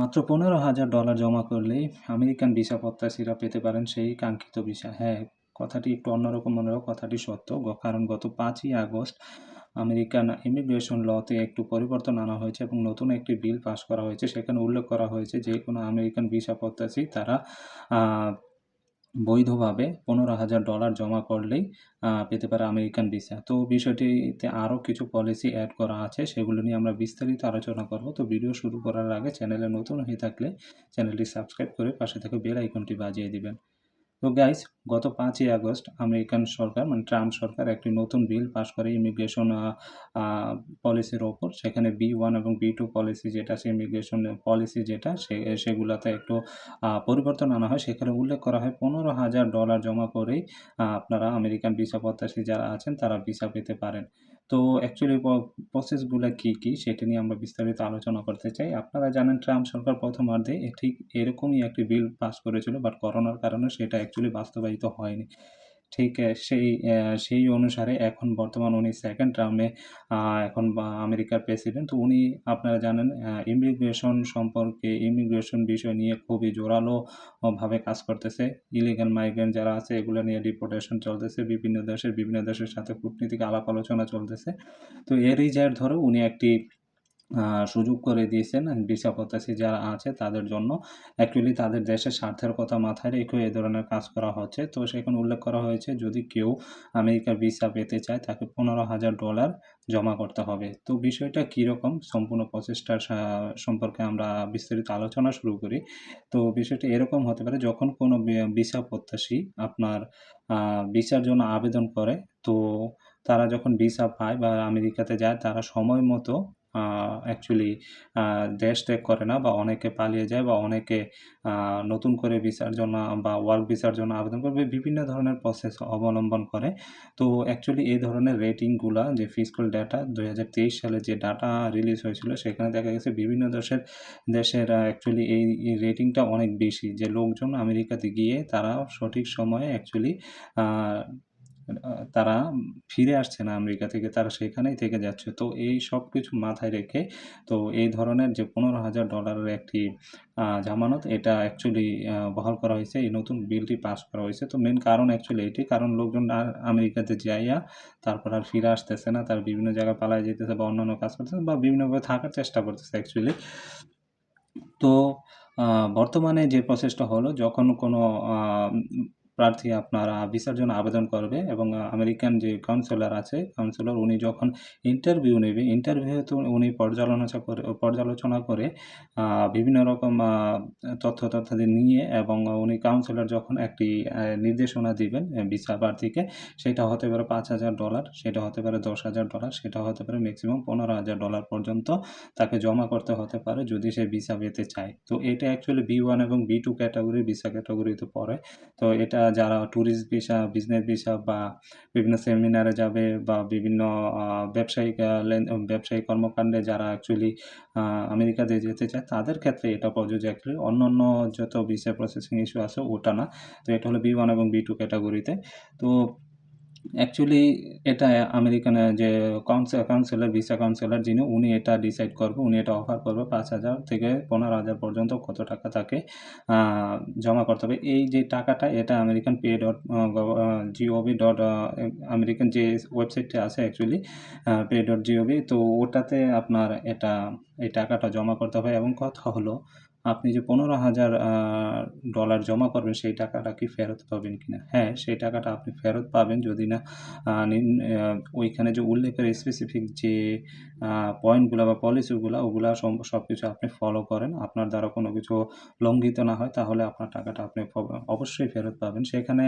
মাত্র পনেরো হাজার ডলার জমা করলেই আমেরিকান ভিসা প্রত্যাশীরা পেতে পারেন সেই কাঙ্ক্ষিত ভিসা। হ্যাঁ কথাটি একটু অন্যরকম মনে কথাটি সত্য। কারণ গত পাঁচই আগস্ট আমেরিকান ইমিগ্রেশন লতে একটু পরিবর্তন আনা হয়েছে এবং নতুন একটি বিল পাশ করা হয়েছে। সেখানে উল্লেখ করা হয়েছে যে কোনো আমেরিকান ভিসা প্রত্যাশী তারা বৈধভাবে পনেরো হাজার ডলার জমা করলেই পেতে পারে আমেরিকান ভিসা তো বিষয়টিতে আরও কিছু পলিসি অ্যাড করা আছে, সেগুলো নিয়ে আমরা বিস্তারিত আলোচনা করব। তো ভিডিও শুরু করার আগে চ্যানেলে নতুন হয়ে থাকলে চ্যানেলটি সাবস্ক্রাইব করে পাশে থেকে বেল আইকনটি বাজিয়ে দিবেন। তো গাইস গত পাঁচই আগস্ট আমেরিকান সরকার মানে ট্রাম্প সরকার একটি নতুন বিল পাশ করে ইমিগ্রেশন পলিসির ওপর। সেখানে বি ওয়ান এবং বি টু পলিসি যেটা সে ইমিগ্রেশন পলিসি যেটা, সে, সেগুলোতে একটু পরিবর্তন আনা হয়। সেখানে উল্লেখ করা হয় পনেরো হাজার ডলার জমা করেই আপনারা আমেরিকান ভিসা প্রত্যাশী যারা আছেন, তারা ভিসা পেতে পারেন। তো অ্যাকচুয়ালি প্রসেসগুলো কী কী, সেটা নিয়ে আমরা বিস্তারিত আলোচনা করতে চাই। আপনারা জানেন, ট্রাম্প সরকার প্রথমার্ধে ঠিক এরকমই একটি বিল পাস করেছিল বাট করোনার কারণে সেটা অ্যাকচুয়ালি বাস্তবায়িত হয়নি। ঠিক সেই সেই অনুসারে এখন বর্তমান উনি সেকেন্ড টার্মে এখন আমেরিকার প্রেসিডেন্ট উনি আপনারা জানেন ইমিগ্রেশন সম্পর্কে ইমিগ্রেশন বিষয় নিয়ে খুবই জোরালো আহ, ভাবে কাজ করতেছে। ইলিগাল মাইগ্রেন্ট যারা আছে এগুলো নিয়ে ডিপোর্টেশন চলতেছে। বিভিন্ন দেশের বিভিন্ন দেশের সাথে কূটনীতিক আলাপ আলোচনা চলতেছে। তো এরই জের ধরো উনি একটি সুযোগ করে দিয়েছেন ভিসা প্রত্যাশী যারা আছে তাদের জন্য। অ্যাকচুয়ালি তাদের দেশের স্বার্থের কথা মাথায় রেখে এই ধরনের কাজ করা হচ্ছে। তো সেখানে উল্লেখ করা হয়েছে, যদি কেউ আমেরিকার ভিসা পেতে চায় তাকে পনেরো হাজার ডলার জমা করতে হবে। তো বিষয়টা কীরকম সম্পূর্ণ প্রচেষ্টার সম্পর্কে আমরা বিস্তারিত আলোচনা শুরু করি। তো বিষয়টা এরকম হতে পারে, যখন কোনো ভিসা প্রত্যাশী আপনার ভিসার জন্য আবেদন করে, তো তারা যখন ভিসা পায় বা আমেরিকাতে যায়, তারা সময় মতো অ্যাকচুয়ালি দেশ ত্যাগ করে না বা অনেকে পালিয়ে যায় বা অনেকে নতুন করে ভিসার জন্য বা ওয়ার্ক ভিসার জন্য আবেদন করবে, বিভিন্ন ধরনের প্রসেস অবলম্বন করে। তো অ্যাকচুয়ালি এই ধরনের রেটিংগুলা যে ফিজিক্যাল ডাটা দু হাজার তেইশ সালে যে ডাটা রিলিজ হয়েছিল, সেখানে দেখা গেছে বিভিন্ন দেশের দেশের অ্যাকচুয়ালি এই রেটিংটা অনেক বেশি। যে লোকজন আমেরিকাতে গিয়ে তারা সঠিক সময়ে অ্যাকচুয়ালি তারা ফিরে আসছে না আমেরিকা থেকে, তারা সেখানেই থেকে যাচ্ছে। তো এই সব কিছু মাথায় রেখে তো এই ধরনের যে পনেরো হাজার ডলারের একটি জামানত, এটা অ্যাকচুয়ালি বহাল করা হয়েছে। এই নতুন বিলটি পাস করা হয়েছে। তো মেন কারণ অ্যাকচুয়ালি এটি। কারণ লোকজন আর আমেরিকাতে যাইয়া তারপর আর ফিরে আসতেছে না। তার বিভিন্ন জায়গায় পালায় যেতেছে বা অন্যান্য কাজ করতেছে বা বিভিন্নভাবে থাকার চেষ্টা করতেছে অ্যাকচুয়ালি তো বর্তমানে যে প্রসেসটা হলো, যখন কোনো প্রার্থী আপনার ভিসার জন্য আবেদন করবে এবং আমেরিকান যে কাউন্সিলর আছে কাউন্সিলর উনি যখন ইন্টারভিউ নেবে ইন্টারভিউতে উনি পর্যালোচনা করে পর্যালোচনা করে বিভিন্ন রকম তথ্য তথ্যাদি নিয়ে এবং উনি কাউন্সিলর যখন একটি নির্দেশনা দিবেন ভিসা প্রার্থীকে, সেটা হতে পারে পাঁচ হাজার ডলার সেটা হতে পারে দশ হাজার ডলার সেটা হতে পারে ম্যাক্সিমাম পনেরো হাজার ডলার পর্যন্ত তাকে জমা করতে হতে পারে যদি সে ভিসা পেতে চায়। তো এটা অ্যাকচুয়ালি বি ওয়ান এবং বি টু ক্যাটাগরি ভিসা ক্যাটাগরিতে পড়ে। তো এটা যারা ট্যুরিস্ট ভিসা বিজনেস ভিসা বা বিভিন্ন সেমিনারে যাবে বা বিভিন্ন ব্যবসায়িক ব্যবসায়িক কর্মকাণ্ডে যারা অ্যাকচুয়ালি আমেরিকাতে যেতে চায়, তাদের ক্ষেত্রে এটা প্রযোজ্য অ্যাকচুয়ালি অন্য অন্য যত ভিসা প্রসেসিং ইস্যু আছে ওটা না। তো এটা হলো বি ওয়ান এবং বি টু ক্যাটাগরিতে তো অ্যাকচুয়ালি এটা আমেরিকানের যে কাউন্সিল কাউন্সিলর ভিসা কাউন্সিলর যিনি, উনি এটা ডিসাইড করবে, উনি এটা অফার করবে পাঁচ হাজার থেকে পনেরো হাজার পর্যন্ত কত টাকা তাকে জমা করতে হবে। এই যে টাকাটা, এটা American pay dot G O V dot American যে ওয়েবসাইটটা আছে অ্যাকচুয়ালি পে ডট জিওভি তো ওটাতে আপনার এটা, এই টাকাটা জমা করতে হবে। এবং কথা হলো আপনি যে পনেরো হাজার ডলার জমা করবেন, সেই টাকাটা কি ফেরত পাবেন কিনা? হ্যাঁ সেই টাকাটা আপনি ফেরত পাবেন যদি না ওইখানে যে উল্লেখের স্পেসিফিক যে পয়েন্টগুলো বা পলিসিগুলো ওগুলো সব কিছু আপনি ফলো করেন। আপনার দ্বারা কোনো কিছু লঙ্ঘিত না হয়, তাহলে আপনার টাকাটা আপনি অবশ্যই ফেরত পাবেন। সেখানে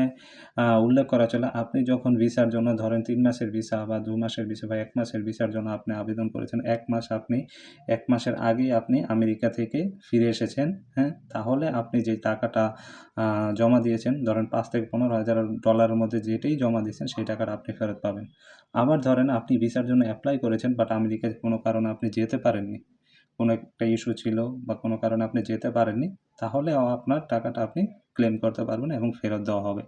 উল্লেখ করা চলে, আপনি যখন ভিসার জন্য, ধরেন তিন মাসের ভিসা বা দু মাসের ভিসা বা এক মাসের ভিসার জন্য আপনি আবেদন করেছেন, এক মাস আপনি, এক মাসের আগেই আপনি আমেরিকা থেকে ফিরে এসেছেন হ্যাঁ? তাহলে আপনি যে টাকাটা জমা দিয়েছেন, ধরেন পাঁচ থেকে পনেরো হাজার ডলারের মধ্যে যেটাই জমা দিয়েছেন, সেই টাকাটা আপনি ফেরত পাবেন। আবার ধরেন আপনি ভিসার জন্য অ্যাপ্লাই করেছেন বাট আমেরিকায় কোনো কারণে আপনি যেতে পারেননি। কোনো একটা ইস্যু ছিল বা কোনো কারণে আপনি যেতে পারেননি, তাহলে আপনার টাকাটা আপনি ক্লেম করতে পারবেন এবং ফেরত দেওয়া হবে।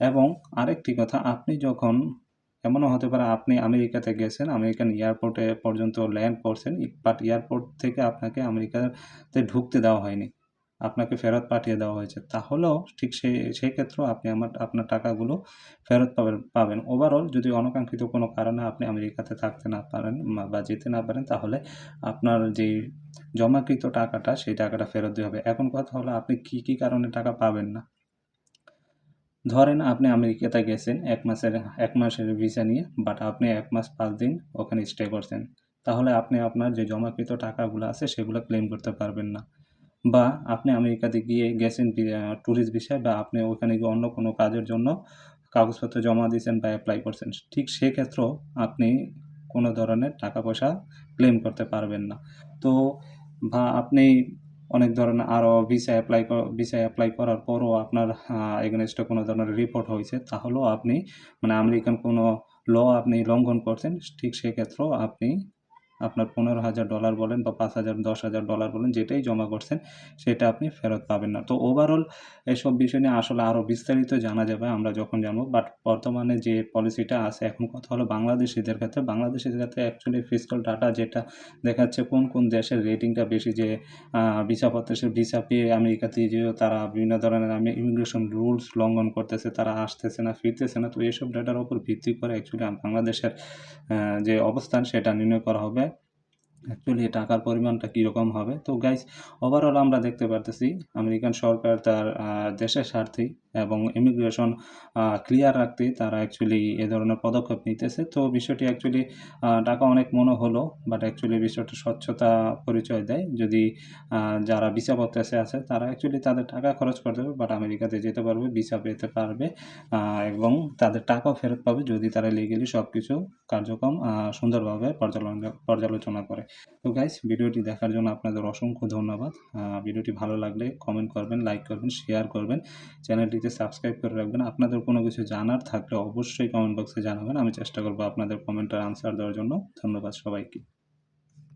এবং আরেকটি কথা, আপনি যখন এমনও হতে পারে আপনি আমেরিকাতে গেছেন, আমেরিকান এয়ারপোর্টে পর্যন্ত ল্যান্ড করছেন, বাট এয়ারপোর্ট থেকে আপনাকে আমেরিকাতে ঢুকতে দেওয়া হয়নি। আপনাকে ফেরত পাঠিয়ে দেওয়া হয়েছে। তাহলেও ঠিক সে সেক্ষেত্রেও আপনি আমার আপনার টাকাগুলো ফেরত পাবেন পাবেন। ওভারঅল যদি অনাকাঙ্ক্ষিত কোনো কারণে আপনি আমেরিকাতে থাকতে না পারেন বা যেতে না পারেন তাহলে আপনার যেই জমাকৃত টাকাটা সেই টাকাটা ফেরত দিতে হবে। এখন কথা হলো আপনি কী, কী কারণে টাকা পাবেন না? ধরেন আপনি আমেরিকাতে গেছেন, এক মাসের এক মাসের ভিসা নিয়ে বাট আপনি এক মাস পাঁচ দিন ওখানে স্টে করছেন। তাহলে আপনি আপনার যে জমাকৃত টাকাগুলো আছে, সেগুলো ক্লেম করতে পারবেন না। বা আপনি আমেরিকাতে গিয়ে গেছেন টুরিস্ট ভিসায় বা আপনি ওখানে গিয়ে অন্য কোনো কাজের জন্য কাগজপত্র জমা দিয়েছেন বা অ্যাপ্লাই করছেন। ঠিক সেক্ষেত্রেও আপনি কোনো ধরনের টাকা-পয়সা ক্লেম করতে পারবেন না। তো বা আপনি অনেক ধরনের আরও ভিসা অ্যাপ্লাই ভিসা অ্যাপ্লাই করার পরও আপনার এগেনস্টে কোনো ধরনের রিপোর্ট হয়েছে, তাহলেও আপনি মানে আমেরিকান কোনো ল আপনি লঙ্ঘন করছেন। ঠিক সেক্ষেত্রেও আপনি আপনার $১৫,০০০ বলেন বা ৫,০০০, $১০,০০০ বলেন যেটাই জমা করছেন সেটা আপনি ফেরত পাবেন না। তো ওভারঅল এসব বিষয় নিয়ে আসলে আরও বিস্তারিত জানা যাবে আমরা যখন জানব। বাট বর্তমানে যে পলিসিটা আছে এখন কথা হলো বাংলাদেশীদের ক্ষেত্রে, বাংলাদেশীদের ক্ষেত্রে অ্যাকচুয়ালি ফিসকাল ডাটা যেটা দেখাচ্ছে কোন, কোন দেশের রেটিংটা বেশি যে সে ভিসা পেয়ে আমেরিকাতে যেয়েও তারা বিভিন্ন ধরনের আমি ইমিগ্রেশন রুলস লঙ্ঘন করতেছে, তারা আসতেছে না, ফিরতেছে না। তো এসব ডাটার উপর ভিত্তি করে অ্যাকচুয়ালি বাংলাদেশের যে অবস্থান সেটা নির্ণয় করা হবে। অ্যাকচুয়ালি টাকার পরিমাণটা কীরকম হবে। তো গাইস ওভারঅল আমরা দেখতে পারতেছি আমেরিকান সরকার তার দেশের স্বার্থেই এবং ইমিগ্রেশন ক্লিয়ার রাখতে তারা অ্যাকচুয়ালি এ ধরনের পদক্ষেপ নিতেছে। তো বিষয়টি অ্যাকচুয়ালি টাকা অনেক মনে হলো বাট অ্যাকচুয়ালি বিষয়টা স্বচ্ছতা পরিচয় দেয়। যদি যারা ভিসা প্রত্যাশী আছে তারা অ্যাকচুয়ালি তাদের টাকা খরচ করতে হবে বাট আমেরিকাতে যেতে পারবে, ভিসা পেতে পারবে এবং তাদের টাকাও ফেরত পাবে যদি তারা লিগেলি সব কিছু কার্যক্রম সুন্দরভাবে পর্যালোচনা করে। তো গাইস ভিডিওটি দেখার জন্য আপনাদের অসংখ্য ধন্যবাদ। ভিডিওটি ভালো লাগলে কমেন্ট করবেন, লাইক করবেন, শেয়ার করবেন। চ্যানেলটিতে সাবস্ক্রাইব করে রাখবেন। আপনাদের কোনো কিছু জানার থাকলে অবশ্যই কমেন্ট বক্সে জানাবেন। আমি চেষ্টা করব আপনাদের কমেন্টের আনসার দেওয়ার জন্য। ধন্যবাদ সবাইকে।